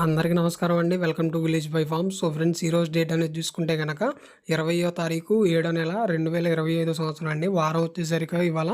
అందరికీ నమస్కారం అండి. Welcome to village by farm so friends ఈరోజు డేట్ అనేది చూసుకుంటే కనుక ఇరవయో తారీఖు ఏడో నెల రెండు వేల ఇరవై ఐదో సంవత్సరం అండి. వారం వచ్చేసరికి ఇవాళ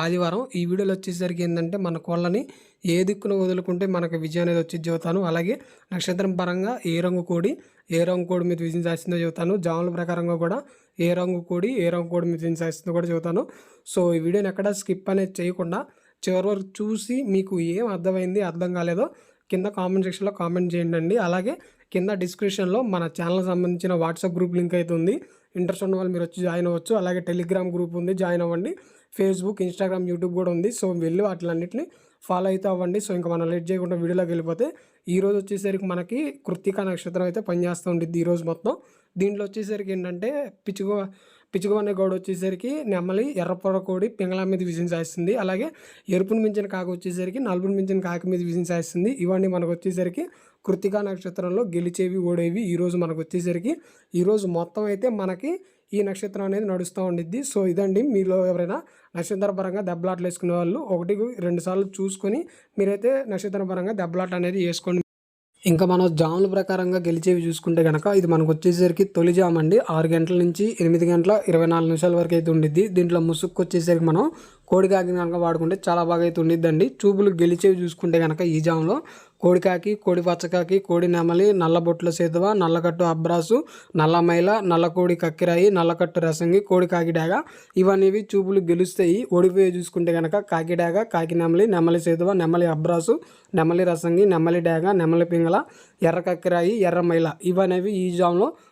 ఆదివారం. ఈ వీడియోలో వచ్చేసరికి ఏంటంటే మన కోళ్ళని ఏ దిక్కున వదులుకుంటే మనకు విజయం అనేది వచ్చి చెబుతాను అలాగే నక్షత్రం పరంగా ఏ రంగు కోడి ఏ రంగు కోడి మీద విజయం చేస్తుందో చెబుతాను జాముల ప్రకారంగా కూడా ఏ రంగు కోడి ఏ రంగు కోడి మీద విజయం చేస్తుందో కూడా చెబుతాను సో ఈ వీడియోని ఎక్కడ స్కిప్ అనేది చేయకుండా చివరి వరకు చూసి మీకు ఏం అర్థమైంది అర్థం కాలేదో కింద కామెంట్ సెక్షన్లో కామెంట్ చేయండి అండి అలాగే కింద డిస్క్రిప్షన్లో మన ఛానల్ సంబంధించిన వాట్సాప్ గ్రూప్ లింక్ అయితే ఉంది. ఇంట్రెస్ట్ ఉన్న వాళ్ళు మీరు వచ్చి జాయిన్ అవ్వచ్చు. అలాగే టెలిగ్రామ్ గ్రూప్ ఉంది. జాయిన్ అవ్వండి. ఫేస్బుక్ ఇన్స్టాగ్రామ్ యూట్యూబ్ కూడా ఉంది. సో వెళ్ళి వాటిలన్నింటిని ఫాలో అయితే అవ్వండి. సో ఇంకా మనం లేట్ చేయకుండా వీడియోలోకి వెళ్ళిపోతే ఈరోజు వచ్చేసరికి మనకి కృత్తికా నక్షత్రం అయితే పనిచేస్తూ ఉండిద్ది ఈరోజు మొత్తం. దీంట్లో వచ్చేసరికి ఏంటంటే పిచ్చుకో పిచ్చుకోనే గౌడ వచ్చేసరికి నెమ్మలి ఎర్రపొర కోడి పింగళ మీద విజయం సాధిస్తుంది అలాగే ఎరుపును మించిన కాక వచ్చేసరికి నలుపును మించిన కాకి మీద విజయం సాధిస్తుంది ఇవన్నీ మనకు వచ్చేసరికి కృతికా నక్షత్రంలో గెలిచేవి ఓడేవి ఈరోజు మనకు వచ్చేసరికి. ఈరోజు మొత్తం అయితే మనకి ఈ నక్షత్రం అనేది నడుస్తూ ఉండిద్ది. సో ఇదండి. మీలో ఎవరైనా నక్షత్ర పరంగా దెబ్బలాట్లు వేసుకునే వాళ్ళు ఒకటి రెండు సార్లు చూసుకొని మీరైతే నక్షత్ర పరంగా దెబ్బలాట అనేది వేసుకోండి. ఇంకా మనం జాముల ప్రకారంగా గెలిచేవి చూసుకుంటే కనుక ఇది మనకు వచ్చేసరికి తొలి జామ్ అండి. ఆరు గంటల నుంచి ఎనిమిది గంటల ఇరవై నాలుగు నిమిషాల వరకు అయితే ఉండిద్ది. దీంట్లో ముసుక్కు వచ్చేసరికి మనం కోడికాకి కనుక వాడుకుంటే చాలా బాగా అయితే ఉండిద్దండి. చూపులు గెలిచేవి చూసుకుంటే కనుక ఈ జామ్లో కోడికాకి కోడి పచ్చకాకి కోడి నెమలి నల్లబొట్ల సేతువ నల్లకట్టు అబ్రాసు నల్లమైల నల్లకోడి నల్ల కోడి కక్కిరాయి నల్లకట్టు రసంగి కోడి కాకిడాగ ఇవన్నీ చూపులు గెలుస్తాయి. ఓడిపోయి చూసుకుంటే కనుక కాకిడాగ కాకి నెమలి నెమలి సేతువ నెమలి అబ్రాసు నెమలి రసంగి నెమలి డాగ నెమలి పింగళ ఎర్ర కక్కిరాయి ఎర్ర మైల ఇవనేవి ఈ జామ్లో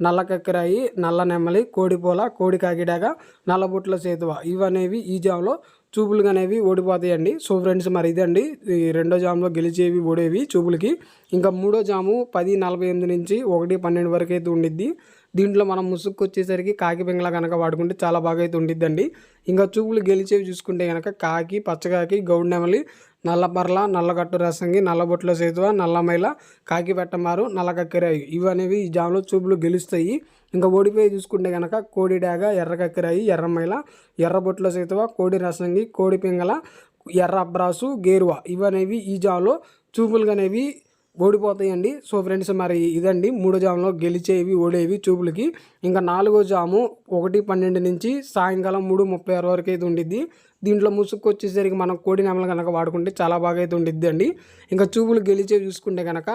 నల్ల కక్కిరాయి నల్ల నెమ్మలి కోడిపోల కోడి కాకిడాగా నల్లబుట్ల సేతువ. ఇవనేవి ఈ జామ్లో చూపులు అనేవి ఓడిపోతాయండి. సో ఫ్రెండ్స్ మరి ఇదండి. ఈ రెండో జామ్లో గెలిచేవి ఓడేవి చూపులకి. ఇంకా మూడో జాము పది నలభై ఎనిమిది నుంచి ఒకటి పన్నెండు వరకు అయితే ఉండిద్ది. దీంట్లో మనం ముసుగు వచ్చేసరికి కాకి పింగళ కనుక వాడుకుంటే చాలా బాగా అయితే ఉండిద్దండి. ఇంకా చూపులు గెలిచేవి చూసుకుంటే కనుక కాకి పచ్చకాకి గౌడ్ నెమలి నల్లపర్ల నల్లగట్టు రసంగి నల్లబొట్ల సేతువ నల్లమైల కాకిపెట్టమారు నల్లకక్కిరాయి. ఇవనేవి ఈ జామ్లో చూపులు గెలుస్తాయి. ఇంకా ఓడిపోయి చూసుకుంటే కనుక కోడి డాగ ఎర్రకక్కిరాయి ఎర్రమైల ఎర్రబొట్ల సేతువ కోడి రసంగి కోడి పింగళ ఎర్ర అబ్రాసు గేరువ. ఇవనేవి ఈ జామ్లో చూపులు అనేవి ఓడిపోతాయండి. సో ఫ్రెండ్స్ మరి ఇదండి మూడో జాములో గెలిచేవి ఓడేవి చూపులకి. ఇంకా నాలుగో జాము ఒకటి పన్నెండు నుంచి సాయంకాలం మూడు ముప్పై ఆరు వరకు అయితే ఉండిద్ది. దీంట్లో ముసుగు వచ్చేసరికి మనం కోడి నెమలు కనుక వాడుకుంటే చాలా బాగా అయితే ఉండిద్ది అండి ఇంకా చూపులు గెలిచే చూసుకుంటే కనుక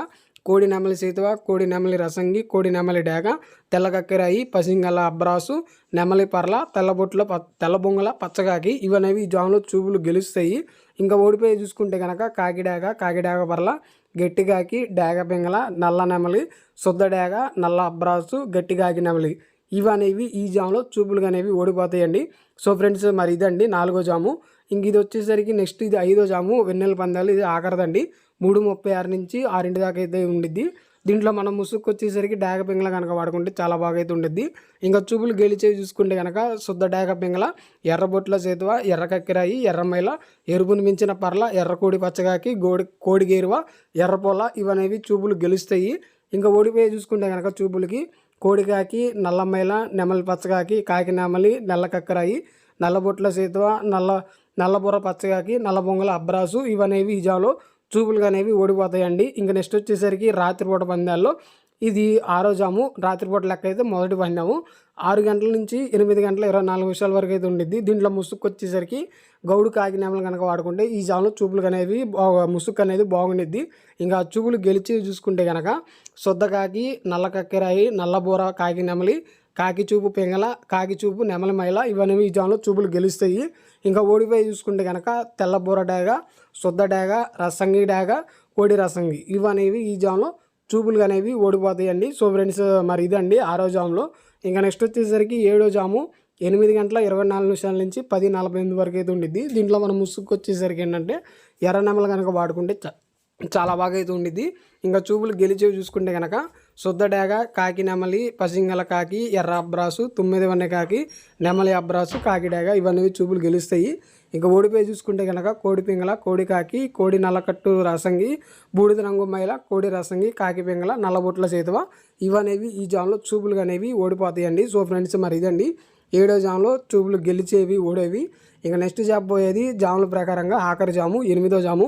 కోడి నెమలి సీతవ కోడి నెమలి రసంగి కోడి నెమలి డేగ తెల్ల కక్కెరాయి పసింగల అబ్రాసు నెమలి పర్ల తెల్లబొట్ల ప తెల్ల బొంగల పచ్చగాకి ఇవనేవి జాములో చూపులు గెలుస్తాయి. ఇంకా ఓడిపోయి చూసుకుంటే కనుక కాకిడాగ కాకిడాగ పర్ల గట్టిగాకి డేగ పింగల నల్ల నెమలి శుద్ధ డేగ నల్ల అబ్రాసు గట్టిగాకి నెమలి. ఇవనేవి ఈ జాములో చూపులు అనేవి ఓడిపోతాయండి. సో ఫ్రెండ్స్ మరి ఇదండి నాలుగో జాము. ఇంక ఇది వచ్చేసరికి నెక్స్ట్ ఇది ఐదో జాము వెన్నెల పందాలు. ఇది ఆఖరదండి. మూడు ముప్పై ఆరు నుంచి ఆరింటి దాకా అయితే ఉండిద్ది. దీంట్లో మనం ముసుగు వచ్చేసరికి డాగ పింగళ కనుక వాడుకుంటే చాలా బాగా అయితే ఉండిద్ది. ఇంకా చూపులు గెలిచేవి చూసుకుంటే కనుక శుద్ధ డాగ పింగళ ఎర్రబొట్ల చేతువ ఎర్ర కక్కిరాయి ఎర్రమైల ఎరుపును మించిన పర్ల ఎర్ర కోడి పచ్చగాకి గోడి కోడి గేరువ ఎర్రపొల ఇవనేవి చూపులు గెలుస్తాయి. ఇంకా ఓడిపోయి చూసుకుంటే కనుక చూపులకి కోడికాకి నల్లమైల నెమలి పచ్చగాకి కాకి నెమలి నల్ల కక్కరాయి నల్లబొట్ల సీతవ నల్ల నల్లబుర్ర పచ్చగాకి నల్లబొంగల అబ్రాసు ఇవనేవి ఈ జాలో చూపులు అనేవి ఓడిపోతాయండి. ఇంకా నెక్స్ట్ వచ్చేసరికి రాత్రిపూట పందాల్లో ఇది ఆరో జాము. రాత్రిపూట లెక్క అయితే మొదటి పందాము. ఆరు గంటల నుంచి ఎనిమిది గంటల ఇరవై నాలుగు నిమిషాల వరకు అయితే ఉండిద్ది. దీంట్లో ముసుగు వచ్చేసరికి గౌడు కాకినేమలు కనుక వాడుకుంటే ఈ జాములో చూపులు అనేవి ముసుగు అనేది బాగుండిద్ది. ఇంకా చూపులు గెలిచి చూసుకుంటే కనుక శుద్ధ కాకి నల్ల కక్కెరాయి నల్లబూర కాకి నెమలి కాకి చూపు పెంగల కాకి చూపు నెమలి మైల ఇవన్నీ ఈ జాములో చూపులు గెలుస్తాయి. ఇంకా ఓడిపోయి చూసుకుంటే కనుక తెల్లబూర డాగ శుద్ధ డాగ రసంగి డాగ కోడి రసంగి ఇవనేవి ఈ జాములో చూపులు అనేవి ఓడిపోతాయండి. సో ఫ్రెండ్స్ మరి ఇదండి ఆరో జాములో. ఇంకా నెక్స్ట్ వచ్చేసరికి ఏడో జాము ఎనిమిది గంటల ఇరవై నాలుగు నిమిషాల నుంచి పది నలభై ఎనిమిది వరకు అయితే ఉండిద్ది. దీంట్లో మనం ముసుగు వచ్చేసరికి ఏంటంటే ఎర్ర నెమలు కనుక వాడుకుంటే చాలా బాగా అయితే ఉండిద్ది. ఇంకా చూపులు గెలిచేవి చూసుకుంటే కనుక శుద్ధడేగ కాకి నెమలి పసింగల కాకి ఎర్ర అబ్రాసు తొమ్మిది వన్నె కాకి నెమలి అబ్రాసు కాకిడేగ ఇవన్నీ చూపులు గెలుస్తాయి. ఇంకా ఓడిపోయి చూసుకుంటే కనుక కోడి పింగళ కోడి కాకి కోడి నల్లకట్టు రసంగి బూడిద రంగు మైల కోడి రసంగి కాకి పింగళ నల్లబొట్ల చేతువ ఇవనేవి ఈ జాన్లో చూపులు అనేవి ఓడిపోతాయండి. సో ఫ్రెండ్స్ మరి ఇదండి. ఏడో జాములో చూపులు గెలిచేవి ఓడేవి. ఇంకా నెక్స్ట్ జాబ్ పోయేది జాముల ప్రకారంగా ఆఖరి జాము ఎనిమిదో జాము.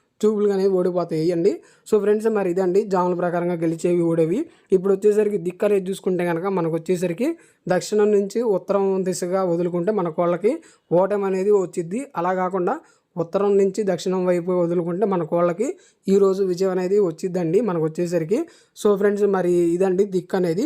చూపులు అనేవి ఓడిపోతాయి. అండి సో ఫ్రెండ్స్ మరి ఇదండి. జాముల ప్రకారంగా గెలిచేవి ఓడేవి. ఇప్పుడు వచ్చేసరికి దిక్కు అనేది చూసుకుంటే కనుక మనకు వచ్చేసరికి దక్షిణం నుంచి ఉత్తరం దిశగా వదులుకుంటే మన కోళ్ళకి ఓటమి అనేది వచ్చిద్ది. అలా కాకుండా ఉత్తరం నుంచి దక్షిణం వైపు వదులుకుంటే మన కోళ్ళకి ఈరోజు విజయం అనేది వచ్చిద్దండి మనకు వచ్చేసరికి. సో ఫ్రెండ్స్ మరి ఇదండి దిక్కు అనేది.